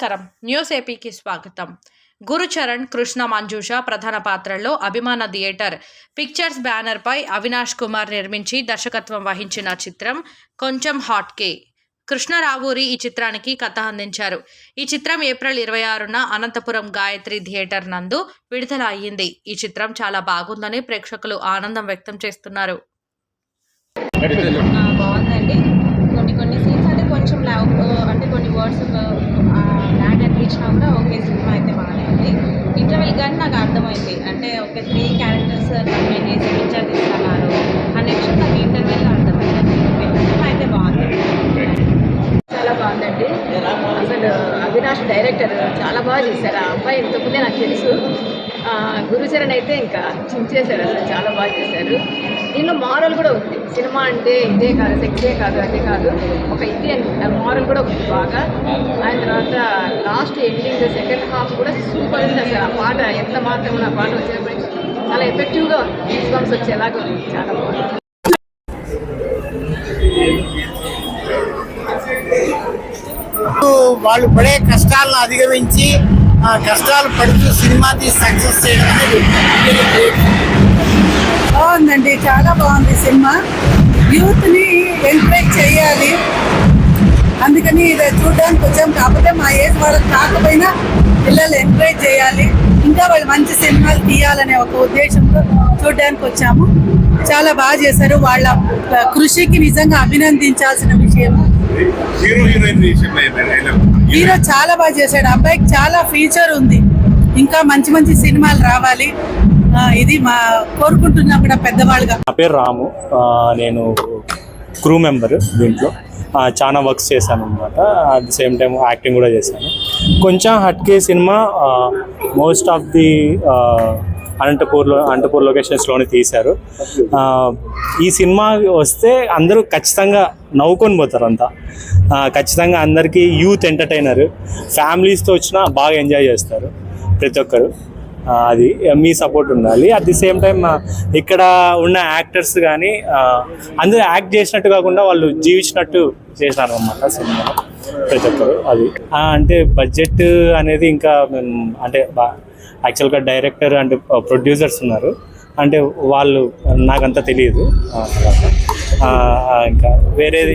నమస్కారం. న్యూస్ ఏపీకి స్వాగతం. గురుచరణ్ కృష్ణ మంజుష ప్రధాన పాత్రల్లో అభిమాన థియేటర్ పిక్చర్స్ బ్యానర్పై అవినాష్ కుమార్ నిర్మించి దర్శకత్వం వహించిన చిత్రం కొంచెం హాట్ కే. కృష్ణరావూరి ఈ చిత్రానికి కథ అందించారు. ఈ చిత్రం ఏప్రిల్ ఇరవై ఆరున అనంతపురం గాయత్రి థియేటర్ నందు విడుదల అయ్యింది. ఈ చిత్రం చాలా బాగుందని ప్రేక్షకులు ఆనందం వ్యక్తం చేస్తున్నారు ఆ, బాగుందండి కొన్ని కొన్ని సీన్స్ అంటే కొంచెం లావ్ అంటే కొన్ని వర్డ్స్ ల్యాండ్ కూడా ఓకే సినిమా అయితే బాగానే ఉంది. ఇంటర్వెల్ కానీ నాకు అర్థమైంది. అంటే ఒక త్రీ క్యారెక్టర్స్ కంప్లీట్ చేసి పిక్చర్ తీసుకున్నారు ఆ నెక్స్ట్ నాకు ఇంటర్వెల్లో అర్థమైంది. సినిమా అయితే బాగుంది. చాలా బాగుందండి. అసలు అవినాష్ డైరెక్టర్ చాలా బాగా చేశారు. ఆ అబ్బాయి ఇంతకుముందే నాకు తెలుసు. గురుచరణ్ అయితే ఇంకా చించేశారు అసలు చాలా బాగా చేశారు. దీనిలో మారల్ కూడా ఉంది. సినిమా అంటే ఇదే కాదు సెక్సే కాదు అదే కాదు. ఒక ఇది మారల్ కూడా ఉంది బాగా. ఆయన తర్వాత లాస్ట్ ఎండింగ్ సెకండ్ హాఫ్ కూడా సూపర్ ఉంది అసలు. ఆ పాట ఎంత మాత్రం ఆ పాట వచ్చేటప్పటి చాలా ఎఫెక్టివ్గా ఉంది. గూస్ వచ్చేలాగా ఉంది. చాలా బాగుంది. వాళ్ళు పడే కష్టాలను అధిగమించి కష్టాలు పడుతూ సినిమా తీసి సక్సెస్ చేయడం బాగుందండి చాలా బాగుంది సినిమా. యూత్ని ఎంకరేజ్ చేయాలి. అందుకని ఇది చూడడానికి వచ్చాం. కాకపోతే మా ఏజ్ వాళ్ళకి కాకపోయినా పిల్లలు ఎంకరేజ్ చేయాలి. ఇంకా వాళ్ళు మంచి సినిమాలు తీయాలనే ఒక ఉద్దేశంతో చూడడానికి వచ్చాము. చాలా బాగా చేశారు. వాళ్ళ కృషికి నిజంగా అభినందించాల్సిన విషయం హీరో హీరోయిన్ చాలా బాగా చేశాడు. అబ్బాయికి చాలా ఫ్యూచర్ ఉంది. ఇంకా మంచి మంచి సినిమాలు రావాలి. ఇది మా కోరుకుంటున్నాం కూడా పెద్దవాళ్ళుగా. నా పేరు రాము. నేను క్రూ మెంబర్ దీంట్లో. ఆ, చాలా వర్క్స్ చేశాను అనమాట at the same time acting కూడా చేశాను. కొంచెం హట్కే సినిమా మోస్ట్ ఆఫ్ ది అనంతపూర్లో అనంతపూర్ లొకేషన్స్లోనే తీశారు. ఈ సినిమా వస్తే అందరూ ఖచ్చితంగా నవ్వుకొని పోతారు అంతా ఖచ్చితంగా అందరికీ యూత్ ఎంటర్టైనర్. ఫ్యామిలీస్తో వచ్చినా బాగా ఎంజాయ్ చేస్తారు ప్రతి ఒక్కరు. అది మీ సపోర్ట్ ఉండాలి. అట్ ది సేమ్ టైం ఇక్కడ ఉన్న యాక్టర్స్ కానీ అందరూ యాక్ట్ చేసినట్టు కాకుండా వాళ్ళు జీవించినట్టు చేశారు అనమాట సినిమా. ప్రతి ఒక్కరు అది. అంటే బడ్జెట్ అనేది ఇంకా మేము అంటే యాక్చువల్గా డైరెక్టర్ అండ్ ప్రొడ్యూసర్స్ ఉన్నారు. అంటే వాళ్ళు నాకంతా తెలియదు. ఇంకా వేరేది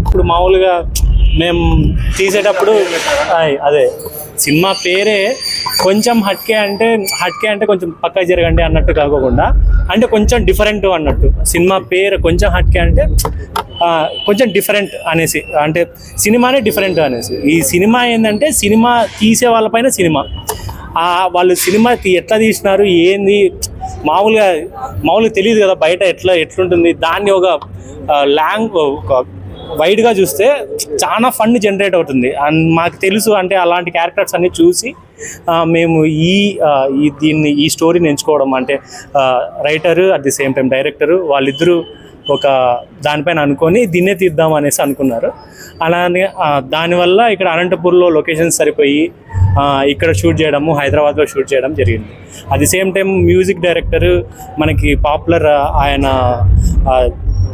ఇప్పుడు మామూలుగా మేము తీసేటప్పుడు ఆయ్, అదే సినిమా పేరే కొంచెం హట్కే అంటే హట్కే అంటే కొంచెం పక్క జరగండి అన్నట్టు కాకోకుండా అంటే కొంచెం డిఫరెంట్ అన్నట్టు. సినిమా పేరు కొంచెం హట్కే అంటే కొంచెం డిఫరెంట్ అనేసి అంటే సినిమానే డిఫరెంట్ అనేసి. ఈ సినిమా ఏంటంటే సినిమా తీసే వాళ్ళపైన సినిమా. వాళ్ళు సినిమాకి ఎట్లా తీసినారు ఏంది? మామూలుగా మామూలుగా తెలియదు కదా బయట ఎట్లా ఎట్లుంటుంది? దాన్ని ఒక లాంగ్ ఒక వైడ్గా చూస్తే చాలా ఫండ్ జనరేట్ అవుతుంది. అండ్ మాకు తెలుసు అంటే అలాంటి క్యారెక్టర్స్ అన్ని చూసి మేము ఈ దీన్ని ఈ స్టోరీని ఎంచుకోవడం అంటే writer at the same time director వాళ్ళిద్దరూ ఒక దానిపైన అనుకొని దీన్నే తీద్దాం అనేసి అనుకున్నారు. అలానే దానివల్ల ఇక్కడ అనంతపూర్లో లొకేషన్స్ సరిపోయి ఇక్కడ షూట్ చేయడము హైదరాబాద్లో షూట్ చేయడం జరిగింది. At the same time music director మనకి పాపులర్ ఆయన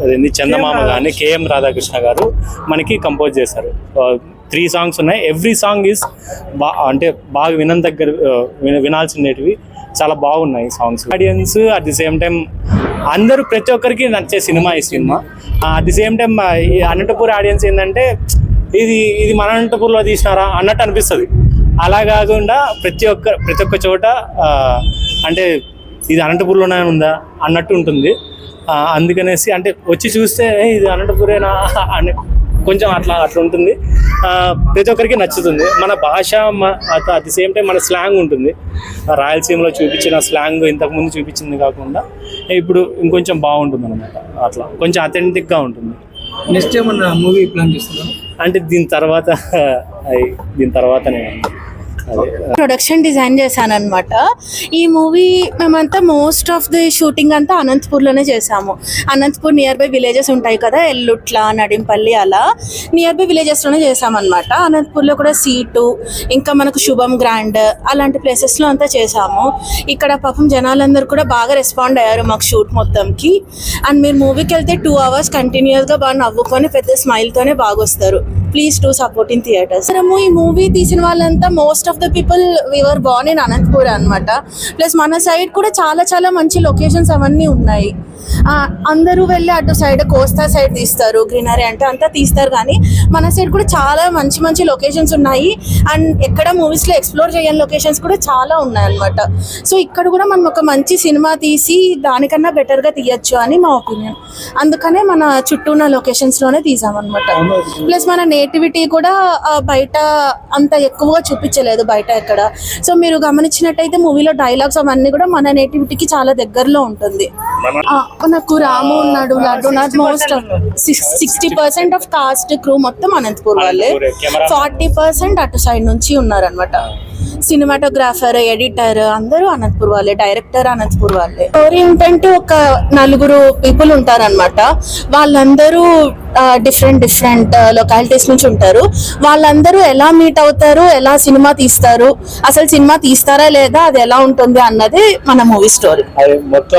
అదేంది చందమామ కానీ కేఎం రాధాకృష్ణ. గారు మనకి కంపోజ్ చేశారు. త్రీ సాంగ్స్ ఉన్నాయి. ఎవ్రీ సాంగ్ ఈజ్ బా అంటే బాగా వినని దగ్గర విన- వినాల్సినవి చాలా బాగున్నాయి songs audience at the same time అందరూ ప్రతి ఒక్కరికి నచ్చే సినిమా ఈ cinema. At the same time ఈ అనంతపూర్ ఆడియన్స్ ఏంటంటే ఇది ఇది మన అనంతపూర్లో తీసినారా అన్నట్టు అనిపిస్తుంది. అలా కాకుండా ప్రతి ఒక్క ప్రతి ఒక్క చోట అంటే ఇది అనంతపూర్లోనే ఉందా అన్నట్టు ఉంటుంది. అందుకనేసి అంటే వచ్చి చూస్తే ఇది అనంతపూరేనా? అని కొంచెం అట్లా అట్లా ఉంటుంది ప్రతి ఒక్కరికి నచ్చుతుంది. మన భాష అట్ ది సేమ్ టైం మన స్లాంగ్ ఉంటుంది. రాయలసీమలో చూపించిన స్లాంగ్ ఇంతకుముందు చూపించింది కాకుండా ఇప్పుడు ఇంకొంచెం బాగుంటుంది అనమాట అట్లా కొంచెం అథెంటిక్గా ఉంటుంది. నెక్స్ట్ ఏమన్నా మూవీ ప్లాన్ చేస్తున్నాను అంటే దీని తర్వాత దీని తర్వాతనే. ప్రొడక్షన్ డిజైన్ చేశాను అనమాట ఈ మూవీ మేమంతా మోస్ట్ ఆఫ్ ది షూటింగ్ అంతా అనంతపూర్లోనే చేసాము అనంతపూర్ నియర్ బై విలేజెస్ ఉంటాయి కదా ఎల్లుట్ల నడింపల్లి అలా. నియర్ బై విలేజెస్లోనే చేసామన్నమాట అనంతపూర్లో కూడా సీటు ఇంకా మనకు శుభం గ్రాండ్ అలాంటి ప్లేసెస్లో అంతా చేసాము ఇక్కడ పాపం జనాలందరూ కూడా బాగా రెస్పాండ్ అయ్యారు మాకు షూట్ మొత్తంకి. అండ్ మీరు మూవీకి వెళ్తే టూ అవర్స్ కంటిన్యూస్గా బాగా నవ్వుకొని పెద్ద స్మైల్తోనే బాగా వస్తారు please to support in theatres మనము ఈ మూవీ తీసిన వాళ్ళంతా most of the people we are born in Anantapur అనమాట ప్లస్ మన సైడ్ కూడా చాలా చాలా మంచి లొకేషన్స్ అవన్నీ ఉన్నాయి. అందరూ వెళ్ళి అటు సైడ్ కోస్తా సైడ్ తీస్తారు గ్రీనరీ అంటే అంతా తీస్తారు కానీ మన సైడ్ కూడా చాలా మంచి మంచి లొకేషన్స్ ఉన్నాయి. అండ్ ఎక్కడ మూవీస్లో ఎక్స్ప్లోర్ చేయని లొకేషన్స్ కూడా చాలా ఉన్నాయి అనమాట సో ఇక్కడ కూడా మనం ఒక మంచి సినిమా తీసి దానికన్నా బెటర్గా తీయచ్చు అని మా ఒపీనియన్ అందుకనే మన చుట్టూ ఉన్న లొకేషన్స్లోనే తీసామన్నమాట. ప్లస్ మన నేటివిటీ కూడా బయట అంత ఎక్కువగా చూపించలేదు బయట ఎక్కడ. సో మీరు గమనించినట్టయితే మూవీలో డైలాగ్స్ అవన్నీ కూడా మన నేటివిటీకి చాలా దగ్గరలో ఉంటుంది. ఆ, మనకు రాము ఉన్నాడు లడ్డు ఉన్నాడు most sixty percent of cast crew మొత్తం అనంతపూర్ వాళ్ళే. ఫార్టీ పర్సెంట్ అటు సైడ్ నుంచి ఉన్నారనమాట సినిమాటోగ్రాఫర్ ఎడిటర్ అందరూ అనంతపూర్ వాళ్ళే డైరెక్టర్ అనంతపూర్ వాళ్ళే. స్టోరీ ఏంటంటే ఒక నలుగురు పీపుల్ ఉంటారనమాట వాళ్ళందరూ డిఫరెంట్ డిఫరెంట్ లొకాలిటీస్ నుంచి ఉంటారు. వాళ్ళందరూ ఎలా మీట్ అవుతారు ఎలా సినిమా తీస్తారు అసలు సినిమా తీస్తారా లేదా అది ఎలా ఉంటుంది అన్నది మన మూవీ స్టోరీ మొత్తం